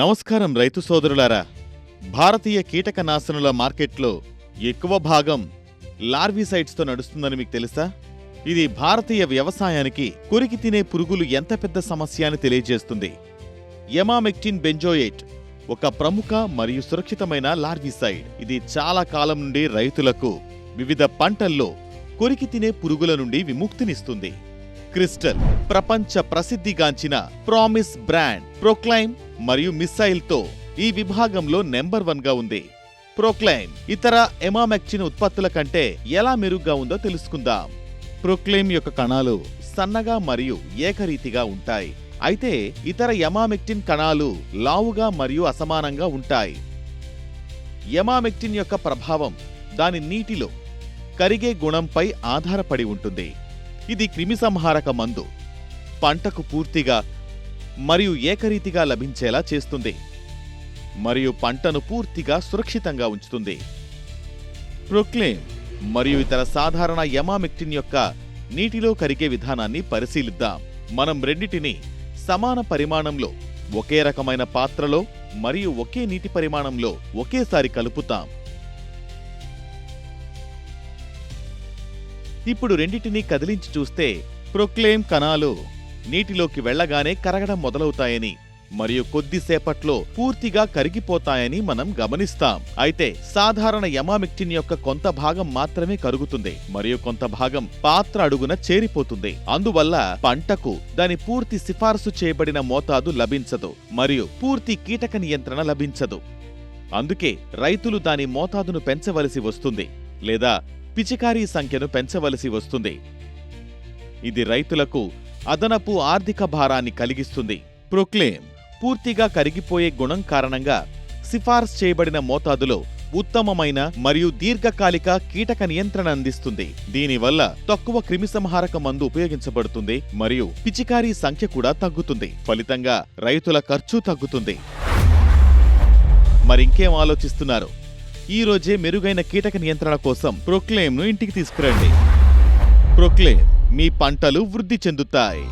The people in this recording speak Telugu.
నమస్కారం రైతు సోదరులారా. భారతీయ కీటకనాశనుల మార్కెట్లో ఎక్కువ భాగం లార్వీసైడ్స్తో నడుస్తుందని మీకు తెలుసా? ఇది భారతీయ వ్యవసాయానికి కొరికి తినే పురుగులు ఎంత పెద్ద సమస్య అని తెలియజేస్తుంది. ఎమామెక్టిన్ బెంజోయేట్ ఒక ప్రముఖ మరియు సురక్షితమైన లార్విసైడ్ ఇది చాలా కాలం నుండి రైతులకు వివిధ పంటల్లో కొరికి తినే పురుగుల నుండి విముక్తినిస్తుంది. క్రిస్టల్ ప్రపంచ ప్రసిద్ధిగాంచిన ప్రామిస్ బ్రాండ్ ప్రొక్లైమ్ మరియు మిస్సైల్తో ఈ విభాగంలో నెంబర్ వన్గా ఉంది. ప్రొక్లైమ్ ఇతర ఎమామెక్టిన్ ఉత్పత్తుల కంటే ఎలా మెరుగ్గా ఉందో తెలుసుకుందాం. ప్రొక్లైమ్ యొక్క కణాలు సన్నగా మరియు ఏకరీతిగా ఉంటాయి. అయితే ఇతర ఎమామెక్టిన్ కణాలు లావుగా మరియు అసమానంగా ఉంటాయి. ఎమామెక్టిన్ యొక్క ప్రభావం దాని నీటిలో కరిగే గుణంపై ఆధారపడి ఉంటుంది. ఇది క్రిమిసంహారక మందు. పంటకు పూర్తిగా మరియు ఏకరీతిగా లభించేలా చేస్తుంది. మరియు పంటను పూర్తిగా సురక్షితంగా ఉంచుతుంది. ప్రొక్లేమ్ మరియు ఇతర సాధారణ యమామెక్టిన్ యొక్క నీటిలో కరిగే విధానాన్ని పరిశీలిద్దాం. మనం రెండిటిని సమాన పరిమాణంలో ఒకే రకమైన పాత్రలో మరియు ఒకే నీటి పరిమాణంలో ఒకేసారి కలుపుతాం. ఇప్పుడు రెండింటినీ కదిలించి చూస్తే ప్రొక్లేమ్ కణాలు నీటిలోకి వెళ్ళగానే కరగడం మొదలవుతాయని మరియు కొద్దిసేపట్లో పూర్తిగా కరిగిపోతాయని మనం గమనిస్తాం. అయితే సాధారణ యమామిక్టిన్ యొక్క కొంత భాగం మాత్రమే కరుగుతుంది మరియు కొంత భాగం పాత్ర అడుగున చేరిపోతుంది. అందువల్ల పంటకు దాని పూర్తి సిఫార్సు చేయబడిన మోతాదు లభించదు మరియు పూర్తి కీటక నియంత్రణ లభించదు. అందుకే రైతులు దాని మోతాదును పెంచవలసి వస్తుంది లేదా పిచికారీ సంఖ్యను పెంచవలసి వస్తుంది. ఇది రైతులకు అదనపు ఆర్థిక భారాన్ని కలిగిస్తుంది. ప్రొక్లేమ్ పూర్తిగా కరిగిపోయే గుణం కారణంగా సిఫార్సు చేయబడిన మోతాదులో ఉత్తమమైన మరియు దీర్ఘకాలిక కీటక నియంత్రణ అందిస్తుంది. దీనివల్ల తక్కువ క్రిమిసంహారక మందు ఉపయోగించబడుతుంది మరియు పిచికారీ సంఖ్య కూడా తగ్గుతుంది. ఫలితంగా రైతుల ఖర్చు తగ్గుతుంది. మరింకేం ఆలోచిస్తున్నారు? ఈ రోజే మెరుగైన కీటక నియంత్రణ కోసం ప్రొక్లేమ్ను ఇంటికి తీసుకురండి. ప్రొక్లేమ్ మీ పంటలు వృద్ధి చెందుతాయి.